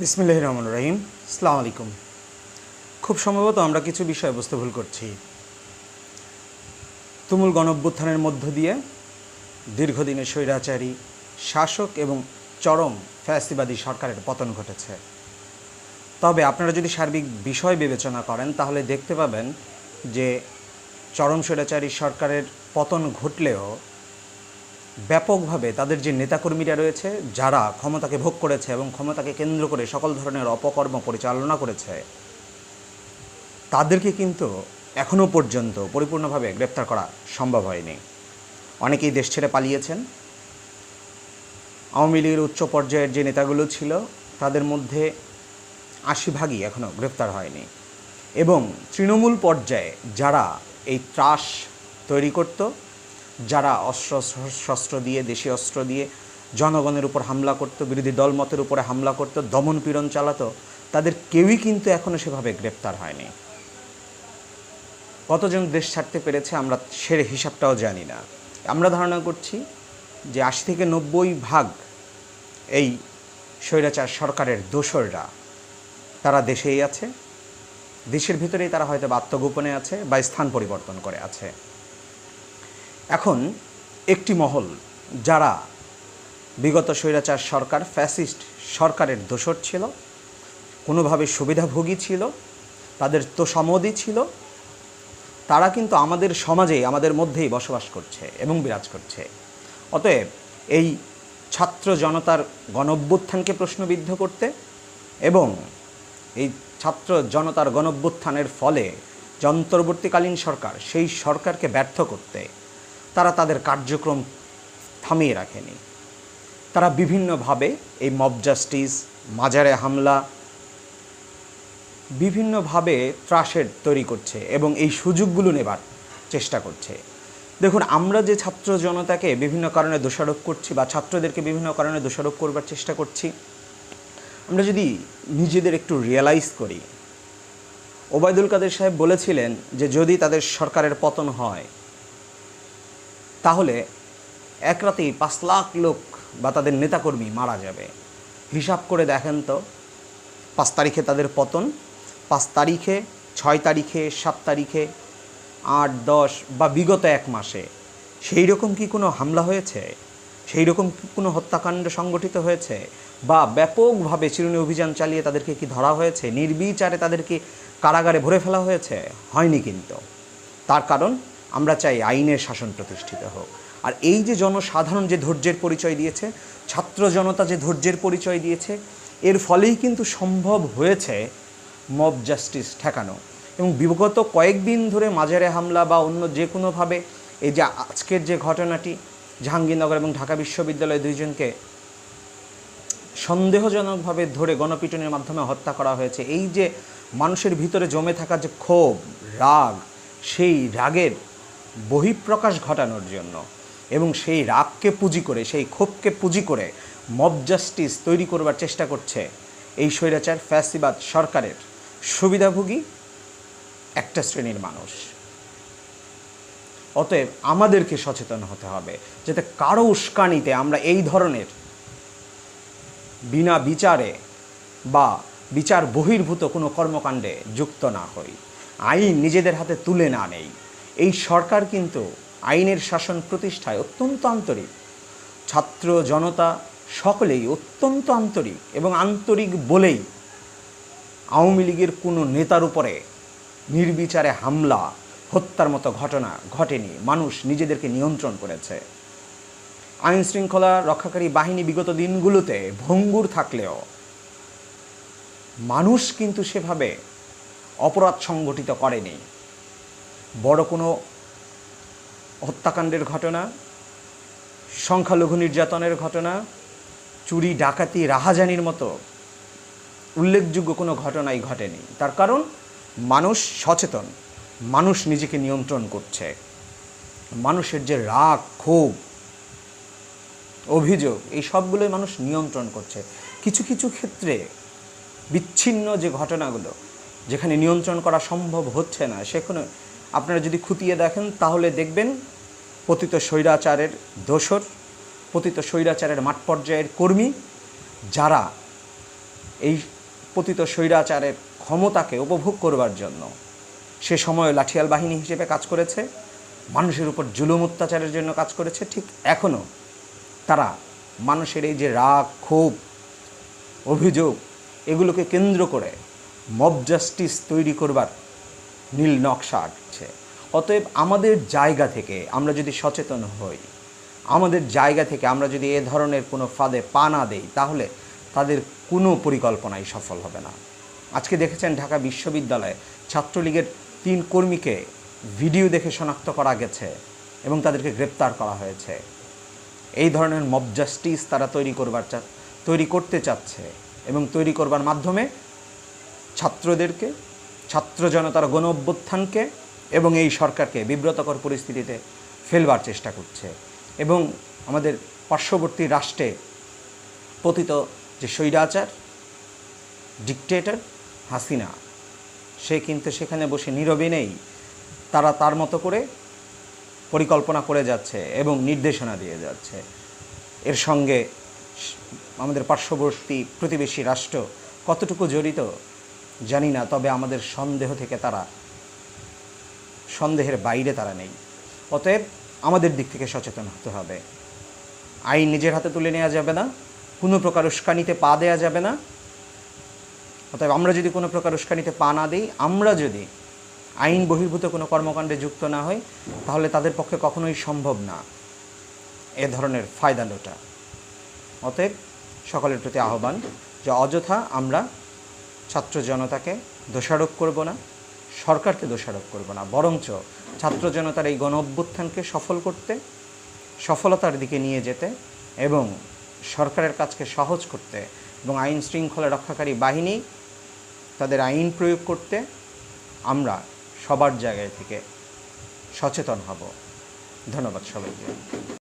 বিসমিল্লাহ রহমান রহিম। সালাম আলাইকুম। খুব সম্ভবত আমরা কিছু বিষয়বস্তু ভুল করছি। তুমুল গণঅভ্যুত্থানের মধ্য দিয়ে দীর্ঘদিনের স্বৈরাচারী, শাসক এবং চরম ফ্যাসিবাদী সরকারের পতন ঘটেছে। তবে আপনারা যদি সার্বিক বিষয় বিবেচনা করেন, তাহলে দেখতে পাবেন যে চরম স্বৈরাচারী সরকারের পতন ঘটলেও ব্যাপকভাবে তাদের যে নেতাকর্মীরা রয়েছে, যারা ক্ষমতাকে ভোগ করেছে এবং ক্ষমতাকে কেন্দ্র করে সকল ধরনের অপকর্ম পরিচালনা করেছে, তাদেরকে কিন্তু এখনও পর্যন্ত পরিপূর্ণভাবে গ্রেপ্তার করা সম্ভব হয়নি। অনেকেই দেশ ছেড়ে পালিয়েছেন। আওয়ামী লীগের উচ্চ পর্যায়ের যে নেতাগুলো ছিল, তাদের মধ্যে আশি ভাগই এখনও গ্রেপ্তার হয়নি। এবং তৃণমূল পর্যায়ে যারা এই ত্রাস তৈরি করত যারা অস্ত্র শস্ত্র দিয়ে, দেশীয় অস্ত্র দিয়ে জনগণের উপর হামলা করত, বিরোধী দলমতের উপরে হামলা করত, দমন পীড়ন চালাতো, তাদের কেউই কিন্তু এখনও সেভাবে গ্রেপ্তার হয়নি। কতজন দেশ ছাড়তে পেরেছে আমরা সের হিসাবটাও জানি না। আমরা ধারণা করছি যে আশি থেকে নব্বই ভাগ এই স্বৈরাচার সরকারের দোসররা তারা দেশেই আছে। দেশের ভিতরেই তারা হয়তো আত্মগোপনে আছে বা স্থান পরিবর্তন করে আছে। এখন একটি মহল যারা বিগত স্বৈরাচার সরকার, ফ্যাসিস্ট সরকারের দোসর ছিল, কোনোভাবে সুবিধাভোগী ছিল, তাদের তো সমদি ছিল, তারা কিন্তু আমাদের সমাজে, আমাদের মধ্যেই বসবাস করছে এবং বিরাজ করছে। অতএব এই ছাত্র জনতার গণঅভ্যুত্থানকে প্রশ্নবিদ্ধ করতে এবং এই ছাত্র জনতার গণঅভ্যুত্থানের ফলে যে অন্তর্বর্তীকালীন সরকার, সেই সরকারকে ব্যর্থ করতে তারা তাদের কার্যক্রম থামিয়ে রাখেনি। তারা বিভিন্নভাবে এই মব জাস্টিস মাজারে হামলা, বিভিন্নভাবে ত্রাসের তৈরি করছে এবং এই সুযোগগুলো নেবার চেষ্টা করছে। দেখুন, আমরা যে ছাত্র জনতাকে বিভিন্ন কারণে দোষারোপ করছি বা ছাত্রদেরকে বিভিন্ন কারণে দোষারোপ করবার চেষ্টা করছি, আমরা যদি নিজেদের একটু রিয়েলাইজ করি। ওবায়দুল কাদের সাহেব বলেছিলেন যে যদি তাদের সরকারের পতন হয় তাহলে এক রাতেই পাঁচ লাখ লোক বা তাদের নেতাকর্মী মারা যাবে। হিসাব করে দেখেন তো, পাঁচ তারিখে তাদের পতন, পাঁচ তারিখে, ছয় তারিখে, সাত তারিখে, আট, দশ বা বিগত এক মাসে সেই রকম কি কোনো হামলা হয়েছে? সেই রকম কোনো হত্যাকাণ্ড সংগঠিত হয়েছে? বা ব্যাপকভাবে চিরুনি অভিযান চালিয়ে তাদেরকে কি ধরা হয়েছে? নির্বিচারে তাদেরকে কারাগারে ভরে ফেলা হয়েছে? হয়নি কিন্তু। তার কারণ আমরা চাই আইনের শাসন প্রতিষ্ঠিত হোক। আর এই যে জনসাধারণ যে ধৈর্যের পরিচয় দিয়েছে, ছাত্র জনতা যে ধৈর্যের পরিচয় দিয়েছে, এর ফলেই কিন্তু সম্ভব হয়েছে মব জাস্টিস ঠেকানো। এবং বিগত কয়েকদিন ধরে মাজারে হামলা বা অন্য যে কোনোভাবে এই যে আজকের যে ঘটনাটি, জাহাঙ্গীরনগর এবং ঢাকা বিশ্ববিদ্যালয় দুইজনকে সন্দেহজনকভাবে ধরে গণপিটনের মাধ্যমে হত্যা করা হয়েছে। এই যে মানুষের ভিতরে জমে থাকা যে ক্ষোভ, রাগ, সেই রাগের বহিঃপ্রকাশ ঘটানোর জন্য এবং সেই রাগকে পুঁজি করে, সেই ক্ষোভকে পুঁজি করে মব জাস্টিস তৈরি করবার চেষ্টা করছে এই স্বৈরাচার ফ্যাসিবাদ সরকারের। সুবিধাভোগী একটা শ্রেণির মানুষ। অতএব আমাদেরকে সচেতন হতে হবে যাতে কারও উস্কানিতে আমরা এই ধরনের বিনা বিচারে বা বিচার বহির্ভূত কোনো কর্মকাণ্ডে যুক্ত না হই। আইন নিজেদের হাতে তুলে না নেই। এই সরকার কিন্তু আইনের শাসন প্রতিষ্ঠায় অত্যন্ত আন্তরিক। ছাত্র জনতা সকলেই অত্যন্ত আন্তরিক এবং আন্তরিক বলেই আওয়ামী লীগের কোনো নেতার উপরে নির্বিচারে হামলা, হত্যার মতো ঘটনা ঘটেনি। মানুষ নিজেদেরকে নিয়ন্ত্রণ করেছে। আইন শৃঙ্খলা রক্ষাকারী বাহিনী বিগত দিনগুলোতে ভঙ্গুর থাকলেও মানুষ কিন্তু সেভাবে অপরাধ সংগঠিত করেনি। বড় কোনো হত্যাকাণ্ডের ঘটনা, সংখ্যালঘু নির্যাতনের ঘটনা, চুরি, ডাকাতি, রাহাজানির মতো উল্লেখযোগ্য কোনো ঘটনাই ঘটেনি। তার কারণ, মানুষ সচেতন, মানুষ নিজেকে নিয়ন্ত্রণ করছে। মানুষের যে রাগ, ক্ষোভ, অভিযোগ, এই সবগুলোই মানুষ নিয়ন্ত্রণ করছে। কিছু কিছু ক্ষেত্রে বিচ্ছিন্ন যে ঘটনাগুলো, যেখানে নিয়ন্ত্রণ করা সম্ভব হচ্ছে না, সেখানে আপনারা যদি খুঁটিয়ে দেখেন, তাহলে দেখবেন পতিত স্বৈরাচারের দোসর পতিত স্বৈরাচারের মাঠ পর্যায়ের কর্মী, যারা এই পতিত স্বৈরাচারের ক্ষমতাকে উপভোগ করবার জন্য সে সময় লাঠিয়াল বাহিনী হিসেবে কাজ করেছে, মানুষের উপর জুলুম অত্যাচারের জন্য কাজ করেছে, ঠিক এখনও তারা মানুষের এই যে রাগ, ক্ষোভ, অভিযোগ, এগুলোকে কেন্দ্র করে মব জাস্টিস তৈরি করবার নীল নকশা অতএব আমাদের জায়গা থেকে আমরা যদি সচেতন হই, আমাদের জায়গা থেকে আমরা যদি এ ধরনের কোনো ফাঁদে পা না দেই, তাহলে তাদের কোনো পরিকল্পনাই সফল হবে না। আজকে দেখেছেন ঢাকা বিশ্ববিদ্যালয়ে ছাত্রলীগের তিন কর্মীকে ভিডিও দেখে শনাক্ত করা গেছে এবং তাদেরকে গ্রেপ্তার করা হয়েছে। এই ধরনের মব জাস্টিস তারা তৈরি করবার তৈরি করতে চাচ্ছে এবং তৈরি করবার মাধ্যমে ছাত্রদেরকে ছাত্র জনতার গণ অভ্যুত্থানকে এবং এই সরকারকে বিব্রতকর পরিস্থিতিতে ফেলবার চেষ্টা করছে। এবং আমাদের পার্শ্ববর্তী রাষ্ট্রে পতিত যে স্বৈরাচার ডিকটেটর হাসিনা, সে কিন্তু সেখানে বসে নীরবে নেই। তারা তার মতো করে পরিকল্পনা করে যাচ্ছে এবং নির্দেশনা দিয়ে যাচ্ছে। এর সঙ্গে আমাদের পার্শ্ববর্তী প্রতিবেশী রাষ্ট্র কতটুকু জড়িত জানি না, তবে আমাদের সন্দেহ থেকে তারা সন্দেহের বাইরে তারা নেই। অতএব আমাদের দিক থেকে সচেতন হতে হবে। আইন নিজের হাতে তুলে নেওয়া যাবে না, কোনো প্রকার উস্কানিতে পা দেওয়া যাবে না। অতএব আমরা যদি কোনো প্রকার উস্কানিতে পা না দিই, আমরা যদি আইন বহির্ভূত কোনো কর্মকাণ্ডে যুক্ত না হই, তাহলে তাদের পক্ষে কখনোই সম্ভব না। এ ধরনের ফায়দা লোটা। অতএব সকলের প্রতি আহ্বান যে অযথা আমরা ছাত্র জনতাকে দোষারোপ করব না। সরকারকে দোষারোপ করব না, বরঞ্চ ছাত্র জনতার এই গণ অভ্যুত্থানকে সফল করতে, সফলতার দিকে নিয়ে যেতে এবং সরকারের কাজকে সহজ করতে এবং আইন শৃঙ্খলা রক্ষাকারী বাহিনী তাদের আইন প্রয়োগ করতে আমরা সবার জায়গায় থেকে সচেতন হব। ধন্যবাদ সবাইকে।